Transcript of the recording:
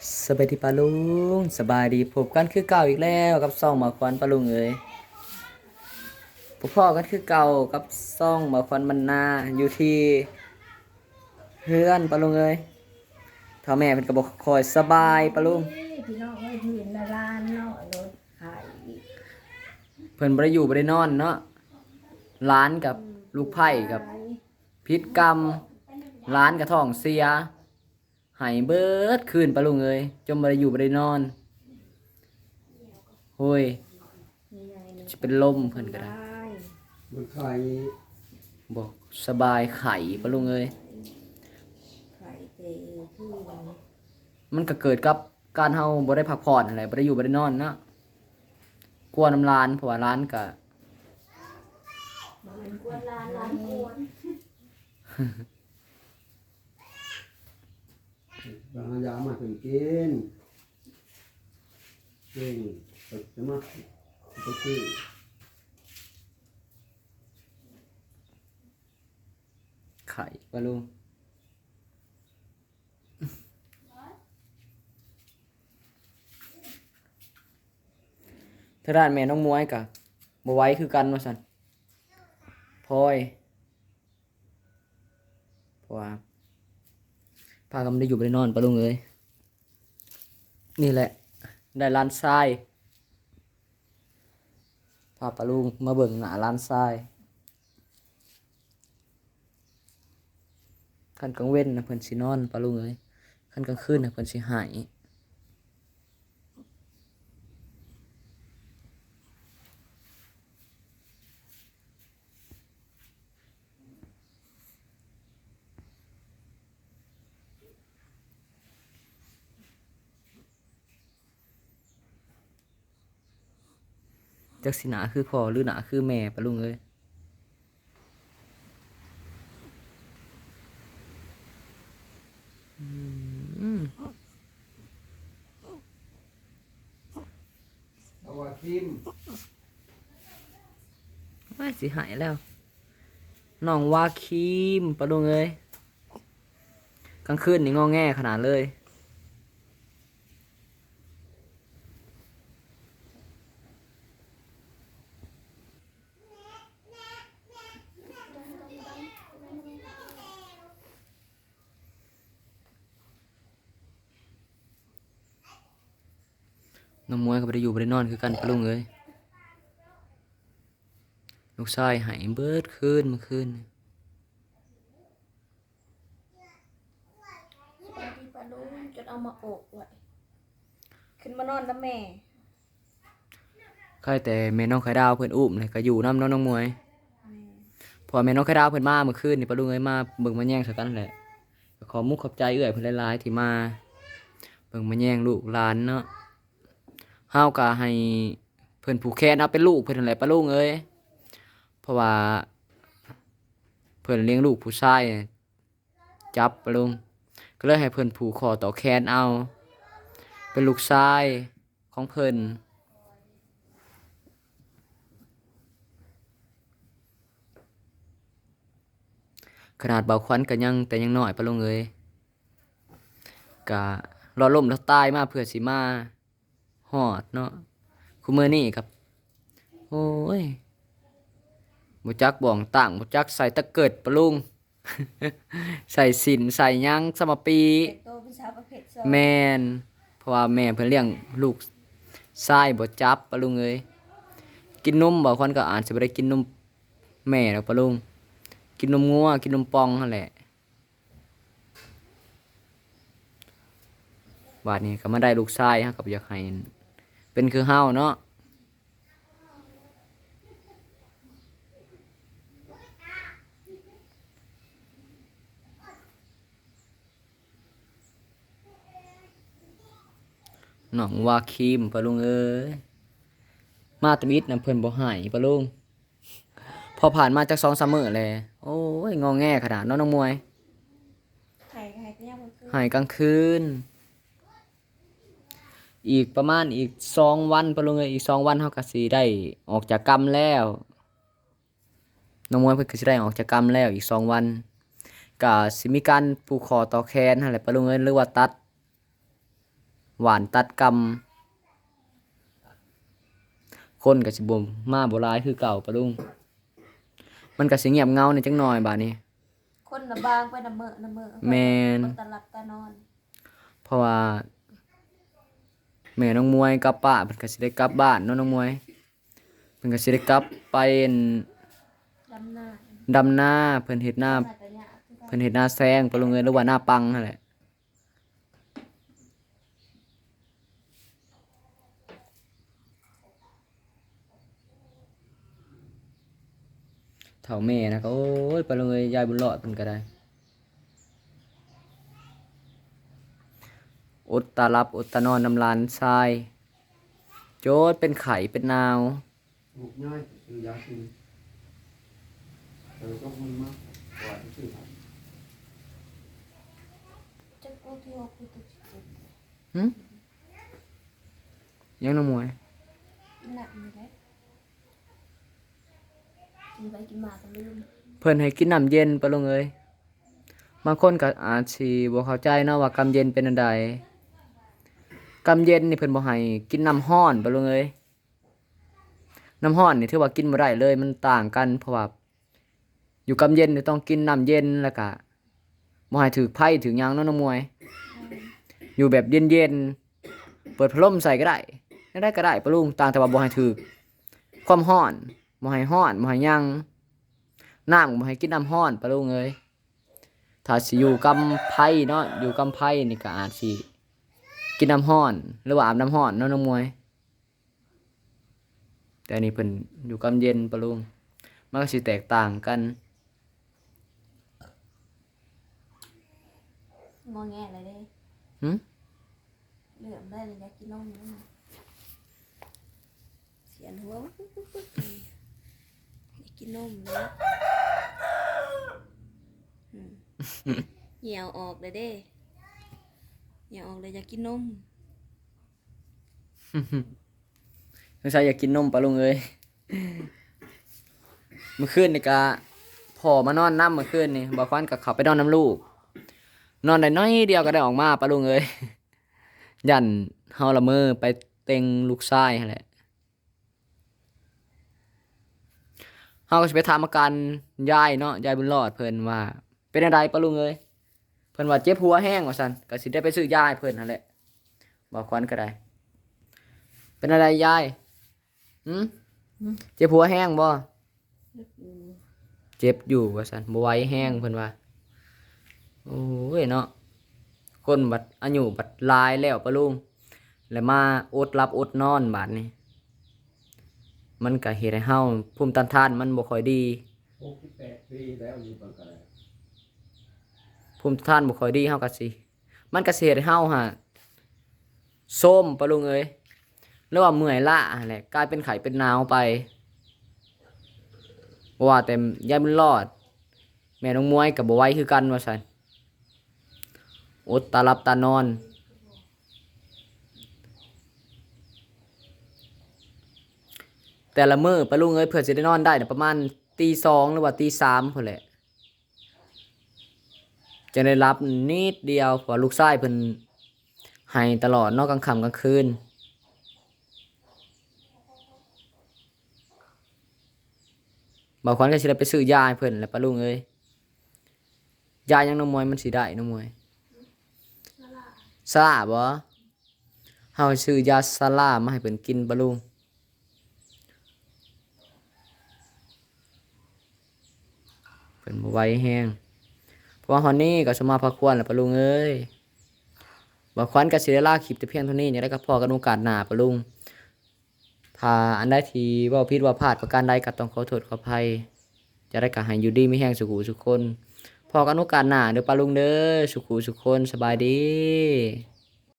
สบายดีปะลุงสบายดีพบกันคือเก่าอีกแล้วกับซ่องหมาควันปะลุงเอ้ยพบพ่อกันคือเก่ากับซ่องหมาควันมันนาอยู่ที่เฮือนปะลุงเอ้ยท่อแม่เป็นกระบอกคอยสบายปะลุงพี่น้องเอ้ยพี่นดารานเนาะรถไข่เพิ่นบ่ได้อยู่บ่ได้นอนเนาะร้านกับลูกไผ่กับพิษกรรมร้านกับท้องเสีย หายเบิดคืนปะลุงเอ้ยจนบ่ได้อยู่บ่ได้นอนโอ้ยนี่ไงนี่สิเป็นลมเพิ่นก็ได้ได้มันไข่บอกสบายไข่ปะลุงเอ้ยมันก็เกิดกับการเฮาบ่ได้พักผ่อนอะไรบ่ได้อยู่บ่ได้นอนนะกลัวน้ำร้านเพราะว่าร้านก็มันกวนลานลานกวน บางยามาถึงกินเก่งตึกจะมาไปซื้อไข่ปะลุงถ้าด้านแม่น้องมวยก็บ่ไว้คือกันว่าซั่นพลอยพราะว่า พากันได้อยู่ไปนอนปะลุงเลยนี่แหละ ได้ร้านทรายพาปะลุงมาเบิ่งหน้าร้านทรายขันกลางเว้นนะเพิ่นสินอนปะลุงเลยขันกลางคืนนะเพิ่นสิหาย จักสิหนาคือพ่อหรือหนาคือแม่ปะลุงเอ้ยเอาว่าคิมไม่สิหายแล้วน้องว่าครีมปะลุงเอ้ยกลางคืนนี่งอแงขนาดเลย น้องมวยก็บ่ได้อยู่บ่ได้นอนคือกันปะลุงเอ้ยลูกชายหายเบิดคืนเมื่อคืนนี่สวัสดีปะลุงจนเอามาโอกไว้ขึ้นมานอนแล้วแม่ใครแต่แม่น้องไข่ดาวเพิ่นอุ้มเลยก็อยู่นำน้องน้องมวยพอแม่น้องไข่ดาวเพิ่นมาเมื่อคืนนี่ปะลุงเอ้ยมาเบิ่งมาแย่งซะกันแหละก็ขอมุกขอบใจเอื้อยเพิ่นหลายๆที่มาเบิ่งมาแย่งลูกหลานเนาะ เฮาก็ให้เพิ่นผูกแขนเอาเป็นลูกเพิ่นนั่นแหละปะลุงเอ้ยเพราะว่าเพิ่นเลี้ยงลูกผู้ชายจับปะลุงก็เลยให้เพิ่นผูกคอต่อแขนเอา เป็นลูกชายของเพิ่นขนาดเบาควันก็ยังแต่ยังน้อยปะลุงเอ้ยกะรอล่มแล้วตายมาเพื่อสิมา หอดเนาะคุมือนี่ครับ โอ้ยบ่จักบ่องต่างบ่จักใส่ตะเกิดปะลุง ใส่สินใส่หยังสมปีเด็กโตเป็นสาวประเภทสองแม่นเพราะว่าแม่เพิ่นเลี้ยงลูกชายบ่จับปะลุงเอ้ยกินนมบ่คนก็อาจสิบ่ได้กินนมแม่ดอกปะลุง กินนมงัวกินนมปองนั่นแหละบาดนี้ก็มาได้ลูกชายฮะกับอยากให้ เป็นคือเฮาเนาะน้องว่าครีมปะลุงเอ้ยมาตะมิดนะเพิ่นบ่ให้ปะลุงพอผ่านมาจากสองสามมื้อแลวโอ้ยงอแงขนาดเน้องน้องมวยไข่ไข่ก็ยังมันคือหายกลางคืน อีกประมาณอีกสองวันปะลุงเอ้ยอีกสองวันเขาก็สิได้ออกจากกรรมแล้วน้องมวยเพิ่นก็สิได้ออกจากกรรมแล้วอีกสองวันก็สิมีการผูกคอต่อแขนหั่นแหละปะลุงเอ้ยหรือว่าตัด หวานตัดกรรมคนก็สิบ่มาบ่หลายคือเก่าปะลุง มันก็สิเงียบเหงาในจังหน่อยบาดนี้ คนน่ะบางไปน่ะเมอะน่ะเมอะแม่นคนตาหลับตานอน เพราะว่า แม่น้องมวยกับป้าเพิ่นก็สิได้กลับบ้านเนาะน้องมวยเพิ่นก็สิได้กลับไปอั่นดำหน้าดำนาเพิ่นเฮ็ดนาน่าจะยากคือกันเพิ่นเฮ็ดนาแซงไปะลุงเอ้ยนหรือว่าหน้าปังนั่นแหละเฒ่าแม่นะก็โอ้ยไปะลุงเอ้ยนยายบุญรอดเพิ่นก็ได้ อดตารับอดตานอนน้ำลานทราย โจดเป็นไข่เป็นนาวลูกง่ายคือยากินเออต้องมันมากกว่าที่สุดจะกูที่หกกูจะเจ็บหึยังน้องมวยหนักอยู่แล้วกินไปกินมาก็ลืมเพิ่นให้กินน้ำเย็นปะลุงเอ้ยบางคนก็อาจสิบ่เข้าใจเนาะว่ากำเย็นเป็นอันใด กำเย็นนี่เพิ่นบ่ให้กินน้ำร้อนปะลุงเอ้ยน้ำร้อนนี่ถือว่ากินบ่ได้เลยมันต่างกันเพราะว่าอยู่กำเย็นนี่ต้องกินน้ำเย็นแล้วก็บ่ให้ถือไผถือหยังเนาะน้องมวย อยู่แบบเย็นๆเปิดพัดลมใส่ก็ได้ได้ก็ได้ปะลุงต่างแต่ว่าบ่ให้ถือความร้อนบ่ให้ร้อนบ่ให้หยังน้ำบ่ให้กินน้ำห้อนปะลุงเอ้ยถ้าสิอยู่กำไพ่เนาะอยู่กำไพ่นี่ก็อาจสิ กินน้ำห้อน หรือว่าอาบน้ำห้อนเนาะน้องมวย แต่อันนี่เพิ่นอยู่กำเย็นปะลุงมันก็สิแตกต่างกันงอแงเลยเด้หึเหลื่อมได้เลยอยากกินนมนี่นะเสียนหัวปุ๊บปุ๊บปุ๊บอยากกินนมเลยอืมเหี่ยวออกเลยเด้ เหี่ยวออกเลยอยากกินนมสงสัยอยากกินนมปะลุงเอ้ยเมื่อคืนนี่ก็พ่อมานอนน้ำเมื่อคืนนี่บอกควันกับเขาไปนอนน้ำลูก นอนได้น้อยเดียวก็ได้ออกมาปะลุงเอ้ยยันเฮาละเมอไปเต็งลูกชายแหละเฮาก็สิไปถามอาการยายเนาะยายบุญรอดเพิ่นว่า เป็นอะไรปะลุงเอ้ย พิ่นว่าเจ็บหัวแห้งว่าซั่นก็สิได้ไปซื้อยาให้เพิ่นนั่นแหละบอกควันก็ได้ เป็นอะไรยายหืมเจ็บหัวแห้งบ่เจ็บอยู่ว่าซั่นบ่ไหวแห้งเพิ่นว่าโอ้ยเนาะคนบัดอายุบัดหลายแล้วปะลุงแล้วมาอดหลับอดนอนบาดนี้ มันก็เฮ็ดให้เฮาภูมิต้านทานมันบ่ค่อยดีหกสิบแปดปีแล้วอยู่บางกะแล ภูมิต้านบ่ค่อยดีเฮาก็สิมันก็สิเฮ็ดให้เฮาฮะส้มปะลุงเอ้ยหรือว่าเมื่อยล้าแหละกลายเป็นไข้เป็นหนาวไปว่าแต่ยายบุญรอด แม่น้องมวยก็บ่ไหวคือกันว่าซั่นอดตาหลับตานอนแต่ละมือปะลุงเอ้ยเพื่อสิได้นอนได้นะประมาณตีสองหรือว่าตีสามคนแหละ จะได้รับนิดเดียวเพราะลูกชายเพิ่นให้ตลอดนอกกลางค่ำกลางคืนบางคนก็สิได้ไปซื้อยาให้เพิ่นแหละปะลุงเอ้ยยายังน้องมวยมันสิได้น้องมวยซาลาบ่เฮาซื้อยาซาลามาให้เพิ่นกินปะลุงเพิ่นบ่ไหวแฮง ว่าฮอนนี่ก็สมาพักควรแหละปะลุงเอ้ยบอกควันกับศิลลาคลิปแต่เพียงเท่านี้อย่าได้กับพ่อกันโอกาสหนาปะลุงถ้าอันใดที่เว่าพิดว่าพลาดประการใดก็ต้องขอโทษขออภัย จะได้กับห้อยู่ดีไม่แห้งสุขุสุขคนพอกันโอกาสหนาเด้อปะลุงเด้อสุขุสุขคนสบายดี